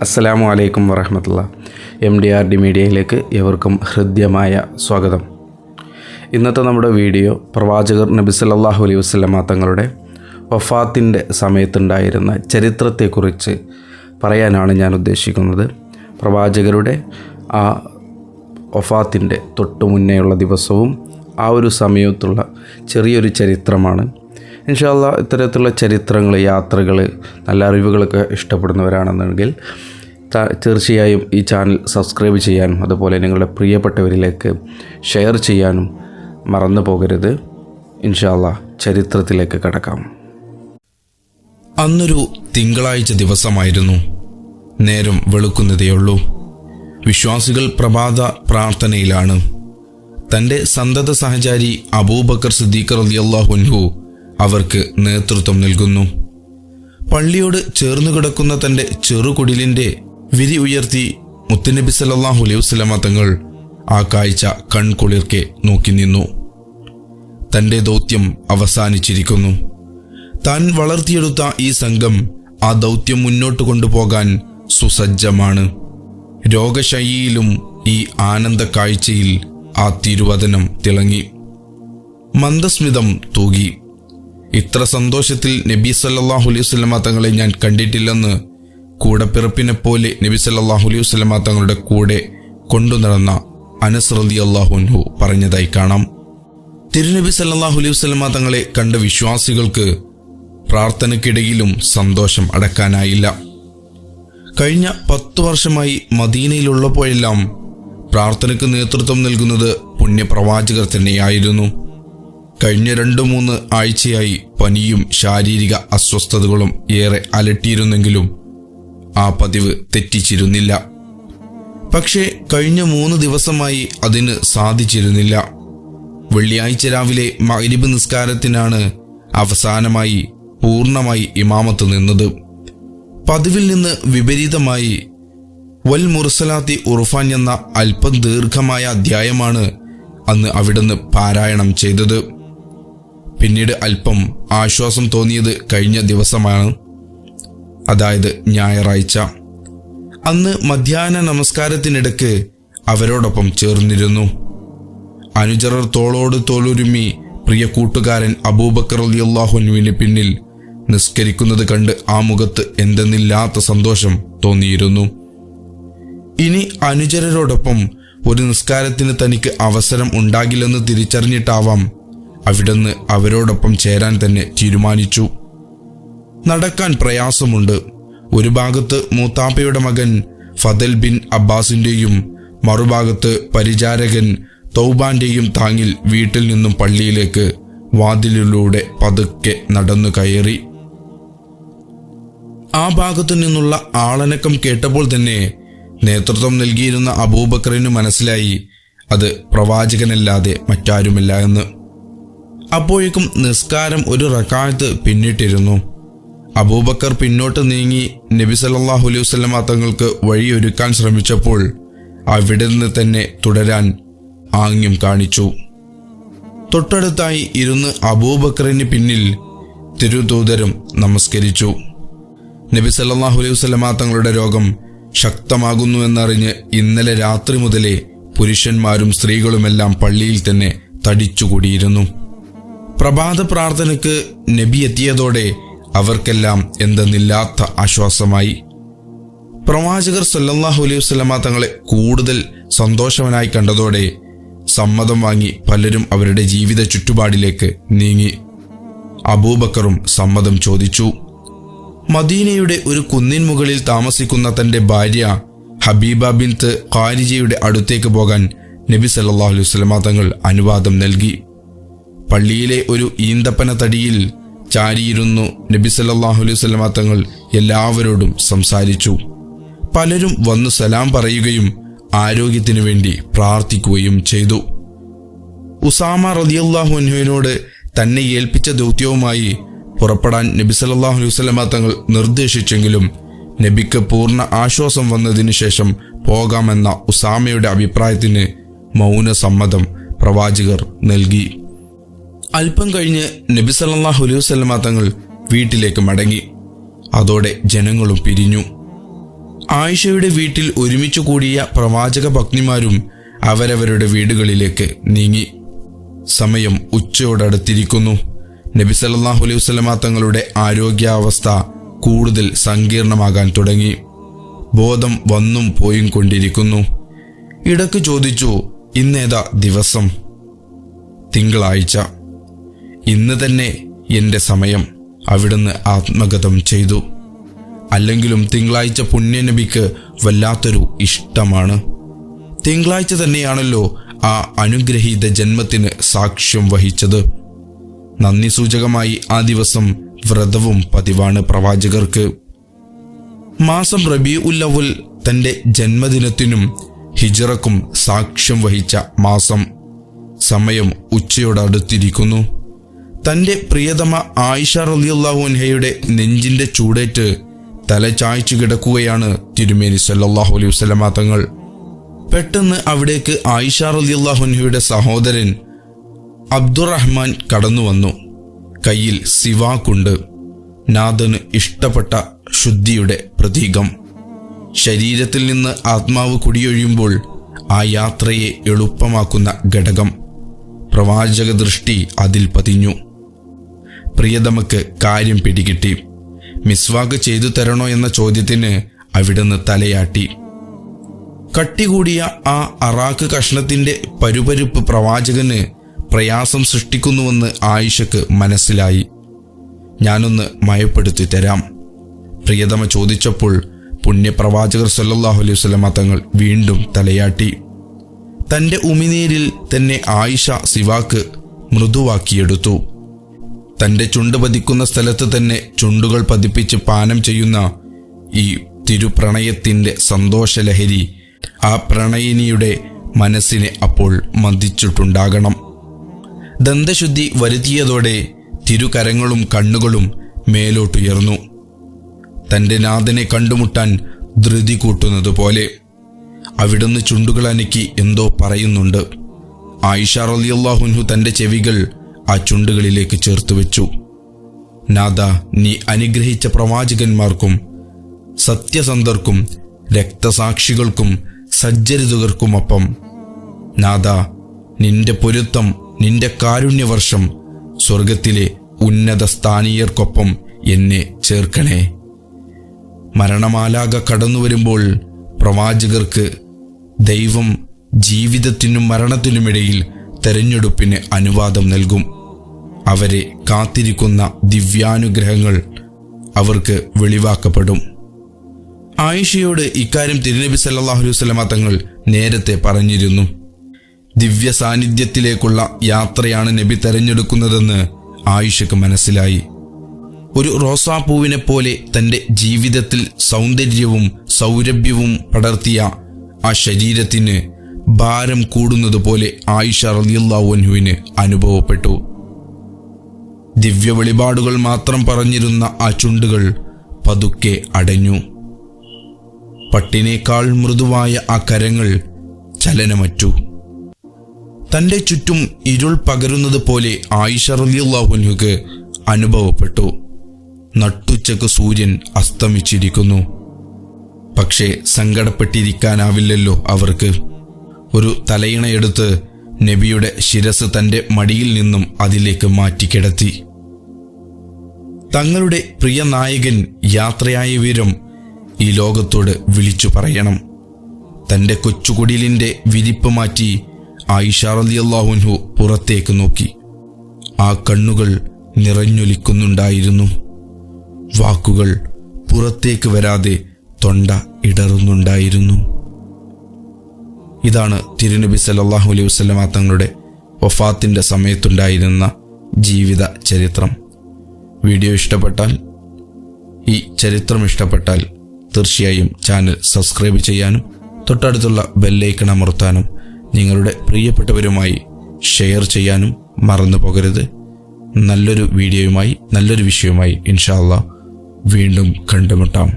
അസ്സലാമു അലൈക്കും വറഹമത്തുള്ള. എം ഡി ആർ ഡി മീഡിയയിലേക്ക് എവർക്കും ഹൃദ്യമായ സ്വാഗതം. ഇന്നത്തെ നമ്മുടെ വീഡിയോ പ്രവാചകർ നബി സല്ലാഹു അലൈഹി വസല്ലമ തങ്ങളുടെ വഫാത്തിന്റെ സമയത്തുണ്ടായിരുന്ന ചരിത്രത്തെക്കുറിച്ച് പറയാനാണ് ഞാൻ ഉദ്ദേശിക്കുന്നത്. പ്രവാചകരുടെ ആ വഫാത്തിന്റെ തൊട്ടു മുന്നേയുള്ള ദിവസവും ആ ഒരു സമയത്തുള്ള ചെറിയൊരു ചരിത്രമാണ്. ഇൻഷാല്ല ഇത്തരത്തിലുള്ള ചരിത്രങ്ങൾ യാത്രകൾ നല്ല അറിവുകളൊക്കെ ഇഷ്ടപ്പെടുന്നവരാണെന്നുണ്ടെങ്കിൽ തീർച്ചയായും ഈ ചാനൽ സബ്സ്ക്രൈബ് ചെയ്യാനും അതുപോലെ നിങ്ങളുടെ പ്രിയപ്പെട്ടവരിലേക്ക് ഷെയർ ചെയ്യാനും മറന്നു പോകരുത്. ഇൻഷാല്ല ചരിത്രത്തിലേക്ക് കടക്കാം. അന്നൊരു തിങ്കളാഴ്ച ദിവസമായിരുന്നു. നേരം വെളുക്കുന്നതേയുള്ളൂ. വിശ്വാസികൾ പ്രഭാത പ്രാർത്ഥനയിലാണ്. തന്റെ സന്തത സഹചാരി അബൂബക്കർ സിദ്ദീഖർ റളിയല്ലാഹുൻഹു അവർക്ക് നേതൃത്വം നൽകുന്നു. പള്ളിയോട് ചേർന്നു കിടക്കുന്ന തന്റെ ചെറുകുടിലിന്റെ വിരി ഉയർത്തി മുത്തുനബി സല്ലാഹു അലൈഹി തങ്ങൾ ആ കാഴ്ച കൺകുളിർക്കെ നോക്കി നിന്നു. തന്റെ ദൗത്യം അവസാനിച്ചിരിക്കുന്നു. താൻ വളർത്തിയെടുത്ത ഈ സംഘം ആ ദൗത്യം മുന്നോട്ട് കൊണ്ടുപോകാൻ സുസജ്ജമാണ്. രോഗശൈലിയിലും ഈ ആനന്ദ കാഴ്ചയിൽ ആ തിരുവചനം തിളങ്ങി. മന്ദസ്മിതം തൂകി. ഇത്ര സന്തോഷത്തിൽ നബി സല്ലാഹു അലൈഹി വസല്ലമ തങ്ങളെ ഞാൻ കണ്ടിട്ടില്ലെന്ന് കൂടപ്പിറപ്പിനെ പോലെ നബി സല്ലാഹു അലൈഹി വസല്ലമ തങ്ങളുടെ കൂടെ കൊണ്ടുനടന്ന അനസ് റളിയല്ലാഹു അൻഹു പറഞ്ഞതായി കാണാം. തിരുനബി സല്ലാഹു അലൈഹി വസല്ലമ തങ്ങളെ കണ്ട വിശ്വാസികൾക്ക് പ്രാർത്ഥനയ്ക്കിടയിലും സന്തോഷം അടക്കാനായില്ല. കഴിഞ്ഞ പത്തു വർഷമായി മദീനയിലുള്ളപ്പോഴെല്ലാം പ്രാർത്ഥനയ്ക്ക് നേതൃത്വം നൽകുന്നത് പുണ്യപ്രവാചകർ തന്നെയായിരുന്നു. കഴിഞ്ഞ രണ്ടു മൂന്ന് ആഴ്ചയായി പനിയും ശാരീരിക അസ്വസ്ഥതകളും ഏറെ അലട്ടിയിരുന്നെങ്കിലും ആ പതിവ് തെറ്റിച്ചിരുന്നില്ല. പക്ഷേ കഴിഞ്ഞ മൂന്ന് ദിവസമായി അതിന് സാധിച്ചിരുന്നില്ല. വെള്ളിയാഴ്ച രാവിലെ മഗ്രിബ് നിസ്കാരത്തിനാണ് അവസാനമായി പൂർണമായി ഇമാമത്ത് നിന്നത്. പതിവിൽ നിന്ന് വിപരീതമായി വൽ മുർസലാത്തി ഉറുഫാൻ എന്ന അല്പം ദീർഘമായ അധ്യായമാണ് അന്ന് അവിടുന്ന് പാരായണം ചെയ്തത്. പിന്നീട് അല്പം ആശ്വാസം തോന്നിയത് കഴിഞ്ഞ ദിവസമാണ്. അതായത് ഞായറാഴ്ച. അന്ന് മധ്യാഹ്ന നമസ്കാരത്തിനിടക്ക് അവരോടൊപ്പം ചേർന്നിരുന്നു. അനുചരർ തോളോട് തോലൊരുമി പ്രിയ കൂട്ടുകാരൻ അബൂബക്കർ അലിയല്ലാഹുനുവിന് പിന്നിൽ നിസ്കരിക്കുന്നത് കണ്ട് ആ മുഖത്ത് എന്തെന്നില്ലാത്ത സന്തോഷം തോന്നിയിരുന്നു. ഇനി അനുചരരോടൊപ്പം ഒരു നിസ്കാരത്തിന് തനിക്ക് അവസരം ഉണ്ടാകില്ലെന്ന് തിരിച്ചറിഞ്ഞിട്ടാവാം അവിടുന്ന് അവരോടൊപ്പം ചേരാൻ തന്നെ തീരുമാനിച്ചു. നടക്കാൻ പ്രയാസമുണ്ട്. ഒരു ഭാഗത്ത് മൂത്താപ്പയുടെ മകൻ ഫദൽ ബിൻ അബ്ബാസിന്റെയും മറുഭാഗത്ത് പരിചാരകൻ തൗബാന്റെയും താങ്ങിൽ വീട്ടിൽ നിന്നും പള്ളിയിലേക്ക് വാതിലിലൂടെ പതുക്കെ നടന്നു കയറി. ആ ഭാഗത്തു നിന്നുള്ള ആളനക്കം കേട്ടപ്പോൾ തന്നെ നേതൃത്വം നൽകിയിരുന്ന അബൂബക്കറിന് മനസ്സിലായി അത് പ്രവാചകനല്ലാതെ മറ്റാരുമില്ല എന്ന്. അപ്പോഴേക്കും നിസ്കാരം ഒരു റക്കായത്ത് പിന്നിട്ടിരുന്നു. അബൂബക്കർ പിന്നോട്ട് നീങ്ങി നബി സല്ലല്ലാഹു അലൈഹി വസല്ലമ തങ്ങൾക്ക് വഴിയൊരുക്കാൻ ശ്രമിച്ചപ്പോൾ അവിടെ നിന്ന് തന്നെ തുടരാൻ ആംഗ്യം കാണിച്ചു. തൊട്ടടുത്തായി ഇരുന്ന് അബൂബക്കറിന് പിന്നിൽ തിരുദൂതരും നമസ്കരിച്ചു. നബി സല്ലല്ലാഹു അലൈഹി വസല്ലമ തങ്ങളുടെ രോഗം ശക്തമാകുന്നു എന്നറിഞ്ഞ് ഇന്നലെ രാത്രി മുതലേ പുരുഷന്മാരും സ്ത്രീകളുമെല്ലാം പള്ളിയിൽ തന്നെ തടിച്ചുകൂടിയിരുന്നു. പ്രഭാത പ്രാർത്ഥനയ്ക്ക് നബി എത്തിയതോടെ അവർക്കെല്ലാം എന്തെന്നില്ലാത്ത ആശ്വാസമായി. പ്രവാചകർ സല്ലാഹു അലൈഹി വസല്ലമ തങ്ങളെ കൂടുതൽ സന്തോഷവനായി കണ്ടതോടെ സമ്മതം വാങ്ങി പലരും അവരുടെ ജീവിത ചുറ്റുപാടിലേക്ക് നീങ്ങി. അബൂബക്കറും സമ്മതം ചോദിച്ചു മദീനയുടെ ഒരു കുന്നിൻ മുകളിൽ താമസിക്കുന്ന തന്റെ ഭാര്യ ഹബീബ ബിൻത്ത് ഖാരിജയുടെ അടുത്തേക്ക് പോകാൻ നബി സല്ലല്ലാഹു അലൈഹി വസല്ലമ തങ്ങൾ അനുവാദം നൽകി. പള്ളിയിലെ ഒരു ഈന്തപ്പന തടിയിൽ ചാരിയിരുന്നു നബി സല്ലല്ലാഹു അലൈഹി വസല്ലമ തങ്ങൾ എല്ലാവരോടും സംസാരിച്ചു. പലരും വന്ന് സലാം പറയുകയും ആരോഗ്യത്തിനു വേണ്ടി പ്രാർത്ഥിക്കുകയും ചെയ്തു. ഉസാമ റളിയല്ലാഹു അൻഹുവിനോട് തന്നെ ഏൽപ്പിച്ച ദൗത്യവുമായി പുറപ്പെടാൻ നബി സല്ലല്ലാഹു അലൈഹി വസല്ലമ തങ്ങൾ നിർദ്ദേശിച്ചെങ്കിലും നബിക്ക് പൂർണ ആശ്വാസം വന്നതിനു ശേഷം പോകാമെന്ന ഉസാമയുടെ അഭിപ്രായത്തിന് മൗനസമ്മതം പ്രവാചകർ നൽകി. അല്പം കഴിഞ്ഞ് നബി സല്ലല്ലാഹു അലൈഹി തങ്ങൾ വീട്ടിലേക്ക് മടങ്ങി. അതോടെ ജനങ്ങളും പിരിഞ്ഞു. ആയിഷയുടെ വീട്ടിൽ ഒരുമിച്ചു കൂടിയ പ്രവാചക പത്നിമാരും അവരവരുടെ വീടുകളിലേക്ക് നീങ്ങി. സമയം ഉച്ചയോടടുത്തിരിക്കുന്നു. നബി സല്ലല്ലാഹു അലൈഹി തങ്ങളുടെ ആരോഗ്യാവസ്ഥ കൂടുതൽ സങ്കീർണമാകാൻ തുടങ്ങി. ബോധം വന്നും പോയും കൊണ്ടിരിക്കുന്നു. ഇടയ്ക്ക് ചോദിച്ചു ഇന്നേതാ ദിവസം? തിങ്കളാഴ്ച. ഇന്ന് തന്നെ എന്റെ സമയം അവിടുന്ന് ആത്മഗതം ചെയ്തു. അല്ലെങ്കിലും തിങ്കളാഴ്ച പുണ്യനബിക്ക് വല്ലാത്തൊരു ഇഷ്ടമാണ്. തിങ്കളാഴ്ച തന്നെയാണല്ലോ ആ അനുഗ്രഹീത ജന്മത്തിന് സാക്ഷ്യം വഹിച്ചത്. നന്ദി സൂചകമായി ആ ദിവസം വ്രതവും പതിവാണ് പ്രവാചകർക്ക്. മാസം റബി ഉല്ലവുൽ തന്റെ ജന്മദിനത്തിനും ഹിജറക്കും സാക്ഷ്യം വഹിച്ച മാസം. സമയം ഉച്ചയോടടുത്തിരിക്കുന്നു തന്റെ പ്രിയതമ ആയിഷ റളിയല്ലാഹു അൻഹയുടെ നെഞ്ചിന്റെ ചൂടേറ്റ് തല ചായ്ച്ചു കിടക്കുകയാണ് തിരുമേനി സല്ലാഹു അലൈഹി വസല്ലമ തങ്ങൾ. പെട്ടെന്ന് അവിടേക്ക് ആയിഷ റളിയല്ലാഹു അൻഹയുടെ സഹോദരൻ അബ്ദുറഹ്മാൻ കടന്നു വന്നു കയ്യിൽ സിവാക്കുണ്ട്. നാഥന് ഇഷ്ടപ്പെട്ട ശുദ്ധിയുടെ പ്രതീകം. ശരീരത്തിൽ നിന്ന് ആത്മാവ് കുടിയൊഴിയുമ്പോൾ ആ യാത്രയെ എളുപ്പമാക്കുന്ന ഘടകം. പ്രവാചക ദൃഷ്ടി അതിൽ പതിഞ്ഞു. പ്രിയതമക്ക് കാര്യം പിടികിട്ടി. മിസ്വാക്ക് ചെയ്തു തരണോ എന്ന ചോദ്യത്തിന് അവിടുന്ന് തലയാട്ടി. കട്ടികൂടിയ ആ അറാക്ക് കഷ്ണത്തിന്റെ പരുപരുപ്പ് പ്രവാചകന് പ്രയാസം സൃഷ്ടിക്കുന്നുവെന്ന് ആയിഷക്ക് മനസ്സിലായി. ഞാനൊന്ന് മയപ്പെടുത്തി തരാം. പ്രിയതമ ചോദിച്ചപ്പോൾ പുണ്യപ്രവാചകർ സല്ലല്ലാഹു അലൈഹി സ്വലമ തങ്ങൾ വീണ്ടും തലയാട്ടി. തന്റെ ഉമിനീരിൽ തന്നെ ആയിഷ സിവാക്ക് മൃദുവാക്കിയെടുത്തു. തന്റെ ചുണ്ട് പതിക്കുന്ന സ്ഥലത്ത് തന്നെ ചുണ്ടുകൾ പതിപ്പിച്ച് പാനം ചെയ്യുന്ന ഈ തിരുപ്രണയത്തിന്റെ സന്തോഷലഹരി ആ പ്രണയിനിയുടെ മനസ്സിനെ അപ്പോൾ മന്ദിച്ചിട്ടുണ്ടാകണം. ദന്തശുദ്ധി വരുത്തിയതോടെ തിരുകരങ്ങളും കണ്ണുകളും മേലോട്ടുയർന്നു. തന്റെ നാഥനെ കണ്ടുമുട്ടാൻ ധൃതി കൂട്ടുന്നത് പോലെ അവിടുന്ന് ചുണ്ടുകൾ അനക്കി എന്തോ പറയുന്നുണ്ട്. ആയിഷ റളിയല്ലാഹുൻഹു തന്റെ ചെവികൾ ആ ചുണ്ടുകളിലേക്ക് ചേർത്ത് വെച്ചു. നാഥ നീ അനുഗ്രഹിച്ച പ്രവാചകന്മാർക്കും സത്യസന്ധർക്കും രക്തസാക്ഷികൾക്കും സജ്ജരിതുകർക്കുമൊപ്പം. നാഥ നിന്റെ പൊരുത്തം നിന്റെ കാരുണ്യവർഷം സ്വർഗത്തിലെ ഉന്നത സ്ഥാനീയർക്കൊപ്പം എന്നെ ചേർക്കണേ. മരണമാലാക കടന്നു വരുമ്പോൾ പ്രവാചകർക്ക് ദൈവം ജീവിതത്തിനും മരണത്തിനുമിടയിൽ തെരഞ്ഞെടുപ്പിന് അനുവാദം നൽകും. അവരെ കാത്തിരിക്കുന്ന ദിവ്യാനുഗ്രഹങ്ങൾ അവർക്ക് വെളിവാക്കപ്പെടും. ആയിഷയോട് ഇക്കാര്യം തിരുനബി സല്ലാഹു അലൈഹി വസല്ലമ തങ്ങൾ നേരത്തെ പറഞ്ഞിരുന്നു. ദിവ്യ സാന്നിധ്യത്തിലേക്കുള്ള യാത്രയാണ് നബി തെരഞ്ഞെടുക്കുന്നതെന്ന് ആയിഷക്ക് മനസ്സിലായി. ഒരു റോസാപ്പൂവിനെ പോലെ തന്റെ ജീവിതത്തിൽ സൗന്ദര്യവും സൗരഭ്യവും പടർത്തിയ ആ ശരീരത്തിന് ഭാരം കൂടുന്നത് പോലെ ആയിഷ റലിയുള്ള അനുഭവപ്പെട്ടു. ദിവ്യ വെളിപാടുകൾ മാത്രം പറഞ്ഞിരുന്ന ആ ചുണ്ടുകൾ പതുക്കെ അടഞ്ഞു. പട്ടിനേക്കാൾ മൃദുവായ ആ കരങ്ങൾ ചലനമറ്റു. തന്റെ ചുറ്റും ഇരുൾ പകരുന്നത് പോലെ ആയിഷ റളിയല്ലാഹുവിനുക്ക് അനുഭവപ്പെട്ടു. നട്ടുച്ചക്ക് സൂര്യൻ അസ്തമിച്ചിരിക്കുന്നു. പക്ഷേ സങ്കടപ്പെട്ടിരിക്കാനാവില്ലല്ലോ അവർക്ക്. ഒരു തലയിണയെടുത്ത് നബിയുടെ ശിരസ് തന്റെ മടിയിൽ നിന്നും അതിലേക്ക് മാറ്റിക്കിടത്തി. തങ്ങളുടെ പ്രിയ നായകൻ യാത്രയായ വിവരം ഈ ലോകത്തോട് വിളിച്ചു പറയണം. തന്റെ കൊച്ചുകുടിലിന്റെ വിരിപ്പ് മാറ്റി ആയിഷ റളിയല്ലാഹുൻഹു പുറത്തേക്ക് നോക്കി. ആ കണ്ണുകൾ നിറഞ്ഞൊലിക്കുന്നുണ്ടായിരുന്നു. വാക്കുകൾ പുറത്തേക്ക് വരാതെ തൊണ്ട ഇടറുന്നുണ്ടായിരുന്നു. ഇതാണ് തിരുനബി സല്ലല്ലാഹു അലൈഹി വസല്ലമ തങ്ങളുടെ വഫാത്തിന്റെ സമയത്തുണ്ടായിരുന്ന ജീവിത ചരിത്രം. വീഡിയോ ഇഷ്ടപ്പെട്ടാൽ ഈ ചരിത്രം ഇഷ്ടപ്പെട്ടാൽ തീർച്ചയായും ചാനൽ സബ്സ്ക്രൈബ് ചെയ്യാനും തൊട്ടടുത്തുള്ള ബെല്ലൈക്കൺ അമർത്താനും നിങ്ങളുടെ പ്രിയപ്പെട്ടവരുമായി ഷെയർ ചെയ്യാനും മറന്നു പോകരുത്. നല്ലൊരു വീഡിയോയുമായി നല്ലൊരു വിഷയവുമായി ഇൻഷാല്ല വീണ്ടും കണ്ടുമുട്ടാം.